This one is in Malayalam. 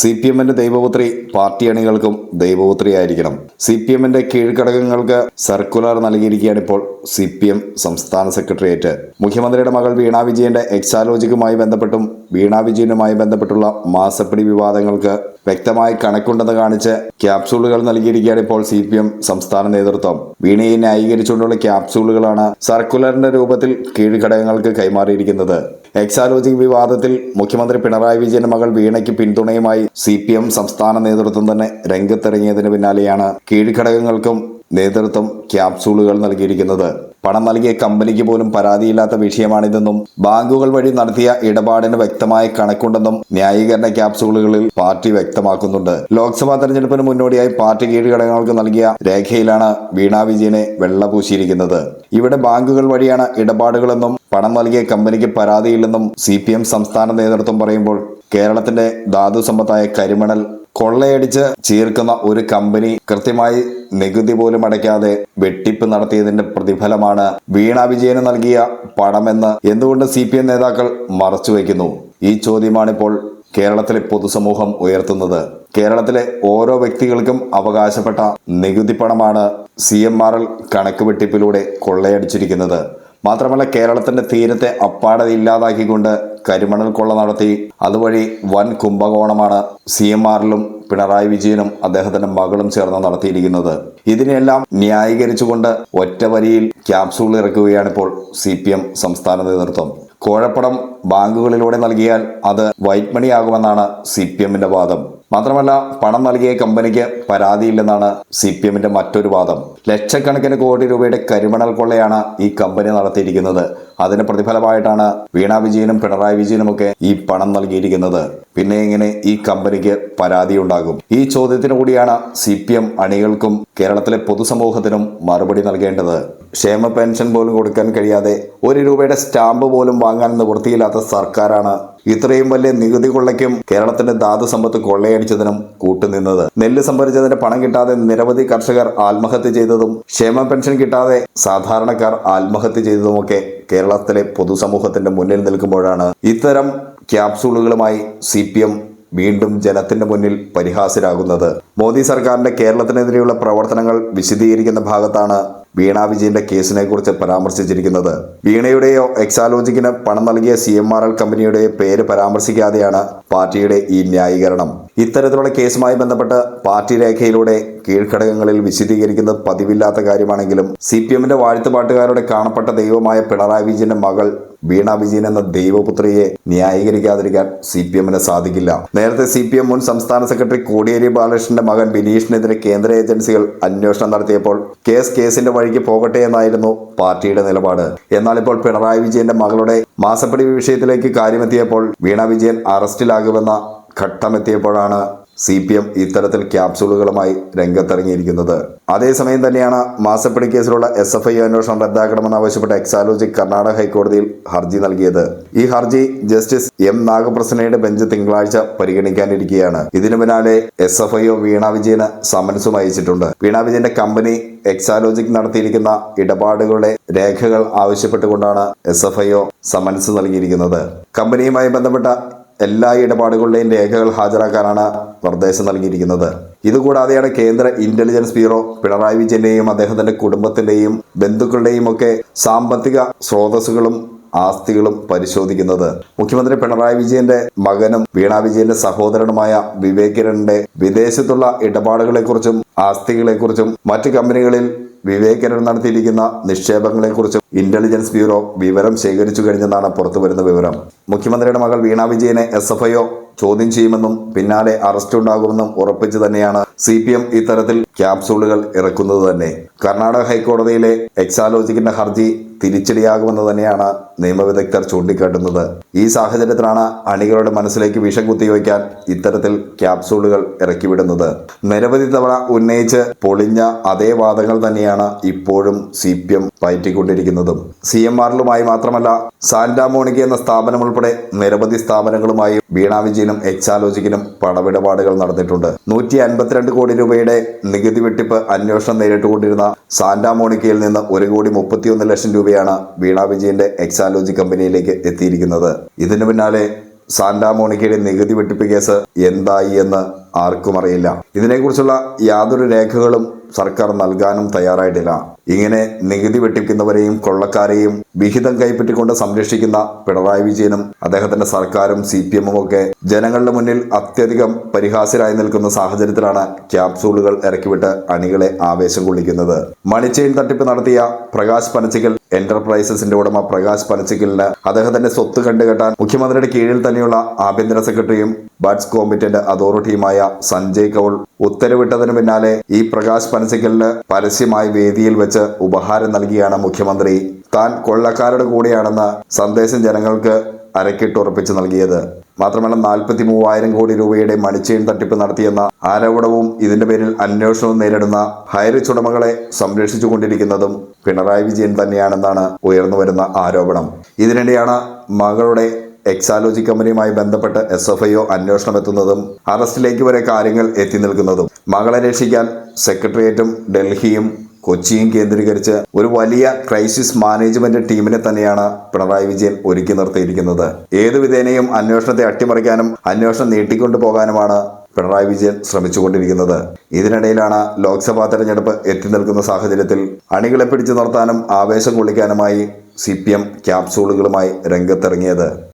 സി പി എമ്മിന്റെ ദൈവപുത്രി പാർട്ടി അണികൾക്കും ദൈവപുത്രിയായിരിക്കണം. സി പി എമ്മിന്റെ കീഴ്ഘടകങ്ങൾക്ക് സർക്കുലർ നൽകിയിരിക്കുകയാണ് ഇപ്പോൾ സി പി എം സംസ്ഥാന സെക്രട്ടേറിയറ്റ്. മുഖ്യമന്ത്രിയുടെ മകൾ വീണ വിജയന്റെ എക്സാലോജിക്കുമായി ബന്ധപ്പെട്ടും വീണ വിജയനുമായി ബന്ധപ്പെട്ടുള്ള മാസപ്പിടി വിവാദങ്ങൾക്ക് വ്യക്തമായി കണക്കുണ്ടെന്ന് കാണിച്ച് ക്യാപ്സൂളുകൾ നൽകിയിരിക്കുകയാണ് ഇപ്പോൾ സി പി എം സംസ്ഥാന നേതൃത്വം. വീണയെ ന്യായീകരിച്ചുകൊണ്ടുള്ള ക്യാപ്സൂളുകളാണ് സർക്കുലറിന്റെ രൂപത്തിൽ കീഴ്ഘടകങ്ങൾക്ക് കൈമാറിയിരിക്കുന്നത്. എക്സാലോജിക് വിവാദത്തിൽ മുഖ്യമന്ത്രി പിണറായി വിജയന്റെ മകൾ വീണയ്ക്ക് പിന്തുണയുമായി സി പി എം സംസ്ഥാന നേതൃത്വം തന്നെ രംഗത്തിറങ്ങിയതിന് പിന്നാലെയാണ് കീഴ്ഘടകങ്ങൾക്കും നേതൃത്വം ക്യാപ്സൂളുകൾ നൽകിയിരിക്കുന്നത്. പണം നൽകിയ കമ്പനിക്ക് പോലും പരാതിയില്ലാത്ത വിഷയമാണിതെന്നും ബാങ്കുകൾ വഴി നടത്തിയ ഇടപാടിന് വ്യക്തമായ കണക്കുണ്ടെന്നും ന്യായീകരണ ക്യാപ്സൂളുകളിൽ പാർട്ടി വ്യക്തമാക്കുന്നുണ്ട്. ലോക്സഭാ തെരഞ്ഞെടുപ്പിന് മുന്നോടിയായി പാർട്ടി കീഴ്ഘടകങ്ങൾക്ക് നൽകിയ രേഖയിലാണ് വീണ വിജയനെ വെള്ളപൂശിയിരിക്കുന്നത്. ഇവിടെ ബാങ്കുകൾ വഴിയാണ് ഇടപാടുകളെന്നും പണം നൽകിയ കമ്പനിക്ക് പരാതിയില്ലെന്നും സി സംസ്ഥാന നേതൃത്വം പറയുമ്പോൾ കേരളത്തിന്റെ ധാതു സമ്പത്തായ കരിമണൽ കൊള്ളയടിച്ച് ചീർക്കുന്ന ഒരു കമ്പനി കൃത്യമായി നികുതി പോലും അടയ്ക്കാതെ വെട്ടിപ്പ് നടത്തിയതിന്റെ പ്രതിഫലമാണ് വീണ വിജയന് നൽകിയ പണമെന്ന് എന്തുകൊണ്ട് സി പി എം നേതാക്കൾ മറച്ചുവെക്കുന്നു ഈ ചോദ്യമാണിപ്പോൾ കേരളത്തിലെ പൊതുസമൂഹം ഉയർത്തുന്നത്. കേരളത്തിലെ ഓരോ വ്യക്തികൾക്കും അവകാശപ്പെട്ട നികുതി പണമാണ് സി എം ആർ എൽ കണക്ക് വെട്ടിപ്പിലൂടെ കൊള്ളയടിച്ചിരിക്കുന്നത്. മാത്രമല്ല കേരളത്തിന്റെ തീരത്തെ അപ്പാടെ ഇല്ലാതാക്കിക്കൊണ്ട് കരിമണൽ കൊള്ള നടത്തി. അതുവഴി വൻ കുംഭകോണമാണ് സി എം ആറിലും പിണറായി വിജയനും അദ്ദേഹത്തിന്റെ മകളും ചേർന്ന് നടത്തിയിരിക്കുന്നത്. ഇതിനെല്ലാം ന്യായീകരിച്ചുകൊണ്ട് ഒറ്റ വരിയിൽ ക്യാപ്സൂൾ ഇറക്കുകയാണിപ്പോൾ സി പി എം സംസ്ഥാന നേതൃത്വം. കോഴപ്പണം ബാങ്കുകളിലൂടെ നൽകിയാൽ അത് വൈറ്റ് മണി ആകുമെന്നാണ് സി പി എമ്മിന്റെ വാദം. മാത്രമല്ല പണം നൽകിയ കമ്പനിക്ക് പരാതിയില്ലെന്നാണ് സി പി എമ്മിന്റെ മറ്റൊരു വാദം. ലക്ഷക്കണക്കിന് കോടി രൂപയുടെ കരിമണൽ കൊള്ളയാണ് ഈ കമ്പനി നടത്തിയിരിക്കുന്നത്. അതിന് പ്രതിഫലമായിട്ടാണ് വീണ വിജയനും പിണറായി വിജയനുമൊക്കെ ഈ പണം നൽകിയിരിക്കുന്നത്. പിന്നെ എങ്ങനെ ഈ കമ്പനിക്ക് പരാതി ഉണ്ടാകും ഈ ചോദ്യത്തിനു കൂടിയാണ് സി പി എം അണികൾക്കും കേരളത്തിലെ പൊതുസമൂഹത്തിനും മറുപടി നൽകേണ്ടത്. ക്ഷേമ പെൻഷൻ പോലും കൊടുക്കാൻ കഴിയാതെ ഒരു രൂപയുടെ സ്റ്റാമ്പ് പോലും വാങ്ങാൻ നിവൃത്തിയില്ലാത്ത സർക്കാരാണ് ഇത്രയും വലിയ നികുതി കൊള്ളയ്ക്കും കേരളത്തിന്റെ ധാതു സമ്പത്ത് കൊള്ളയടിച്ചതിനും കൂട്ടുനിന്നത്. നെല്ല് സംഭരിച്ചതിന്റെ പണം കിട്ടാതെ നിരവധി കർഷകർ ആത്മഹത്യ ചെയ്തതും ക്ഷേമ പെൻഷൻ കിട്ടാതെ സാധാരണക്കാർ ആത്മഹത്യ ചെയ്തതുമൊക്കെ കേരളത്തിലെ പൊതുസമൂഹത്തിന്റെ മുന്നിൽ നിൽക്കുമ്പോഴാണ്. ഇത്തരം ക്യാപ്സൂളുകളുമായി സി വീണ്ടും ജനത്തിന്റെ മുന്നിൽ പരിഹാസ്യരാകുന്നത്. മോദി സർക്കാരിന്റെ കേരളത്തിനെതിരെയുള്ള പ്രവർത്തനങ്ങൾ വിശദീകരിക്കുന്ന ഭാഗത്താണ് വീണ വിജയന്റെ കേസിനെ കുറിച്ച് പരാമർശിച്ചിരിക്കുന്നത്. വീണയുടെയോ എക്സാലോജിക്കിന് പണം നൽകിയ സി എം ആർ എൽ കമ്പനിയുടെയോ പേര് പരാമർശിക്കാതെയാണ് പാർട്ടിയുടെ ഈ ന്യായീകരണം. ഇത്തരത്തിലുള്ള കേസുമായി ബന്ധപ്പെട്ട് പാർട്ടി രേഖയിലൂടെ കീഴ്ഘടകങ്ങളിൽ വിശദീകരിക്കുന്നത് പതിവില്ലാത്ത കാര്യമാണെങ്കിലും സി പി എമ്മിന്റെ വാഴ്ത്തുപാട്ടുകാരുടെ കാണപ്പെട്ട ദൈവമായ പിണറായി വിജയന്റെ മകൾ വീണ വിജയൻ എന്ന ദൈവപുത്രിയെ ന്യായീകരിക്കാതിരിക്കാൻ സി പി എമ്മിന് സാധിക്കില്ല. നേരത്തെ സി പി എം മുൻ സംസ്ഥാന സെക്രട്ടറി കോടിയേരി ബാലകൃഷ്ണന്റെ മകൻ ബിനീഷിനെതിരെ കേന്ദ്ര ഏജൻസികൾ അന്വേഷണം നടത്തിയപ്പോൾ കേസ് കേസിന്റെ വഴിക്ക് പോകട്ടെ എന്നായിരുന്നു പാർട്ടിയുടെ നിലപാട്. എന്നാൽ ഇപ്പോൾ പിണറായി വിജയന്റെ മകളുടെ മാസപ്പടി വിഷയത്തിലേക്ക് കാര്യമെത്തിയപ്പോൾ വീണ വിജയൻ അറസ്റ്റിലാകുമെന്ന ഘട്ടമെത്തിയപ്പോഴാണ് സി പി എം ഇത്തരത്തിൽ ക്യാപ്സൂളുകളുമായി രംഗത്തിറങ്ങിയിരിക്കുന്നത്. അതേസമയം തന്നെയാണ് മാസപ്പടി കേസിലുള്ള എസ് എഫ് ഐ അന്വേഷണം റദ്ദാക്കണമെന്ന് ആവശ്യപ്പെട്ട എക്സാലോജി കർണാടക ഹൈക്കോടതിയിൽ ഹർജി നൽകിയത്. ഈ ഹർജി ജസ്റ്റിസ് എം നാഗപ്രസന്നയുടെ ബെഞ്ച് തിങ്കളാഴ്ച പരിഗണിക്കാനിരിക്കുകയാണ് ഇതിനു പിന്നാലെ എസ് എഫ് ഐ വീണ വിജയന് സമൻസും അയച്ചിട്ടുണ്ട്. വീണ വിജയന്റെ കമ്പനി എക്സാലോജിക് നടത്തിയിരിക്കുന്ന ഇടപാടുകളുടെ രേഖകൾ ആവശ്യപ്പെട്ടുകൊണ്ടാണ് S F I O summons നൽകിയിരിക്കുന്നത്. കമ്പനിയുമായി ബന്ധപ്പെട്ട എല്ലാ ഇടപാടുകളുടെയും രേഖകൾ ഹാജരാക്കാനാണ് നിർദ്ദേശം നൽകിയിരിക്കുന്നത്. ഇതുകൂടാതെയാണ് കേന്ദ്ര ഇന്റലിജൻസ് ബ്യൂറോ പിണറായി വിജയന്റെയും അദ്ദേഹത്തിന്റെ കുടുംബത്തിന്റെയും ബന്ധുക്കളുടെയും ഒക്കെ സാമ്പത്തിക സ്രോതസ്സുകളും ആസ്തികളും പരിശോധിക്കുന്നത്. മുഖ്യമന്ത്രി പിണറായി വിജയന്റെ മകനും വീണ വിജയന്റെ സഹോദരനുമായ വിവേക് കിരണിന്റെ വിദേശത്തുള്ള ഇടപാടുകളെക്കുറിച്ചും ആസ്തികളെക്കുറിച്ചും മറ്റ് കമ്പനികളിൽ വിവേകരൻ നടത്തിയിരിക്കുന്ന നിക്ഷേപങ്ങളെക്കുറിച്ച് ഇന്റലിജൻസ് ബ്യൂറോ വിവരം ശേഖരിച്ചു കഴിഞ്ഞെന്നാണ് പുറത്തുവരുന്ന വിവരം. മുഖ്യമന്ത്രിയുടെ മകൾ വീണ വിജയനെ എസ് എഫ് ഐഒ ചോദ്യം ചെയ്യുമെന്നും പിന്നാലെ അറസ്റ്റ് ഉണ്ടാകുമെന്നും ഉറപ്പിച്ചു തന്നെയാണ് സി പി എം ഇത്തരത്തിൽ ക്യാപ്സൂളുകൾ ഇറക്കുന്നത് തന്നെ. കർണാടക ഹൈക്കോടതിയിലെ എക്സാലോജിക്കിന്റെ ഹർജി തിരിച്ചടിയാകുമെന്ന് തന്നെയാണ് നിയമവിദഗ്ധർ ചൂണ്ടിക്കാട്ടുന്നത്. ഈ സാഹചര്യത്തിലാണ് അണികളുടെ മനസ്സിലേക്ക് വിഷം കുത്തിവയ്ക്കാൻ ഇത്തരത്തിൽ ക്യാപ്സൂളുകൾ ഇറക്കിവിടുന്നത്. നിരവധി തവണ ഉന്നയിച്ച് പൊളിഞ്ഞ അതേ വാദങ്ങൾ തന്നെയാണ് ഇപ്പോഴും സി പി എം പയറ്റിക്കൊണ്ടിരിക്കുന്നതും സി എം ആറിലുമായി മാത്രമല്ല സാന്റാമോണിക്ക എന്ന സ്ഥാപനം ഉൾപ്പെടെ നിരവധി സ്ഥാപനങ്ങളുമായി വീണ വിജയനും എക്സാലോജിക്കിനും പണമിടപാടുകൾ നടന്നിട്ടുണ്ട്. നൂറ്റി അൻപത്തിരണ്ട് കോടി രൂപയുടെ നികുതി വെട്ടിപ്പ് അന്വേഷണം നേരിട്ടുകൊണ്ടിരുന്ന സാന്റാമോണിക്കയിൽ നിന്ന് ഒരു കോടി മുപ്പത്തിയൊന്ന് ലക്ഷം രൂപയാണ് വീണ വിജയന്റെ എക്സാലോജി കമ്പനിയിലേക്ക് എത്തിയിരിക്കുന്നത്. ഇതിനു പിന്നാലെ സാന്റാ മോണിക്കയുടെ നികുതി വെട്ടിപ്പ് കേസ് എന്തായി എന്ന് ആർക്കും അറിയില്ല. ഇതിനെക്കുറിച്ചുള്ള യാതൊരു രേഖകളും സർക്കാർ നൽകാനും തയ്യാറായിട്ടില്ല. ഇങ്ങനെ നികുതി വെട്ടിക്കുന്നവരെയും കൊള്ളക്കാരെയും വിഹിതം കൈപ്പറ്റിക്കൊണ്ട് സംരക്ഷിക്കുന്ന പിണറായി വിജയനും അദ്ദേഹത്തിന്റെ സർക്കാരും സി പി എമ്മും ഒക്കെ ജനങ്ങളുടെ മുന്നിൽ അത്യധികം പരിഹാസ്യരായി നിൽക്കുന്ന സാഹചര്യത്തിലാണ് ക്യാപ്സൂളുകൾ ഇറക്കിവിട്ട് അണികളെ ആവേശം കൊള്ളിക്കുന്നത്. മണിച്ചെയിൻ തട്ടിപ്പ് നടത്തിയ പ്രകാശ് പനച്ചിക്കൽ എന്റർപ്രൈസസിന്റെ ഉടമ പ്രകാശ് പനച്ചിക്കലിന് അദ്ദേഹത്തിന്റെ സ്വത്ത് കണ്ടുകെട്ടാൻ മുഖ്യമന്ത്രിയുടെ കീഴിൽ തന്നെയുള്ള ആഭ്യന്തര സെക്രട്ടറിയും ബഡ്സ് കോമ്പിറ്റന്റ് അതോറിറ്റിയുമായ സഞ്ജയ് കൗൾ ഉത്തരവിട്ടതിന് പിന്നാലെ ഈ പ്രകാശ് പനച്ചിക്കലിന് പരസ്യമായി വേദിയിൽ വെച്ച് ഉപഹാരം നൽകിയാണ് മുഖ്യമന്ത്രി. താൻ കൊള്ളക്കാരുടെ കൂടെയാണെന്ന സന്ദേശം ജനങ്ങൾക്ക് അരക്കിട്ടുറപ്പിച്ച് നൽകിയത്. മാത്രമല്ല നാൽപ്പത്തി മൂവായിരം കോടി രൂപയുടെ മണിച്ചെയിൻ തട്ടിപ്പ് നടത്തിയെന്ന ആരോപണവും ഇതിന്റെ പേരിൽ അന്വേഷണവും നേരിടുന്ന ഹൈറിച്ച് ഉടമകളെ സംരക്ഷിച്ചുകൊണ്ടിരിക്കുന്നതും പിണറായി വിജയൻ തന്നെയാണെന്നാണ് ഉയർന്നു വരുന്ന ആരോപണം. ഇതിനിടെയാണ് മകളുടെ എക്സാലോജി കമ്പനിയുമായി ബന്ധപ്പെട്ട് എസ് എഫ് ഐ ഒ അന്വേഷണം എത്തുന്നതും അറസ്റ്റിലേക്ക് വരെ കാര്യങ്ങൾ എത്തി നിൽക്കുന്നതും. മകളെ രക്ഷിക്കാൻ സെക്രട്ടേറിയറ്റും ഡൽഹിയും കൊച്ചിയും കേന്ദ്രീകരിച്ച് ഒരു വലിയ ക്രൈസിസ് മാനേജ്മെന്റ് ടീമിനെ തന്നെയാണ് പിണറായി വിജയൻ ഒരുക്കി നിർത്തിയിരിക്കുന്നത്. ഏതു വിധേനയും അന്വേഷണത്തെ അട്ടിമറിക്കാനും അന്വേഷണം നീട്ടിക്കൊണ്ടു പോകാനുമാണ് പിണറായി വിജയൻ ശ്രമിച്ചുകൊണ്ടിരിക്കുന്നത്. ഇതിനിടയിലാണ് ലോക്സഭാ തെരഞ്ഞെടുപ്പ് എത്തി നിൽക്കുന്ന സാഹചര്യത്തിൽ അണികളെ പിടിച്ചു നിർത്താനും ആവേശം കൊള്ളിക്കാനുമായി സി പി എം ക്യാപ്സൂളുകളുമായി രംഗത്തിറങ്ങിയത്.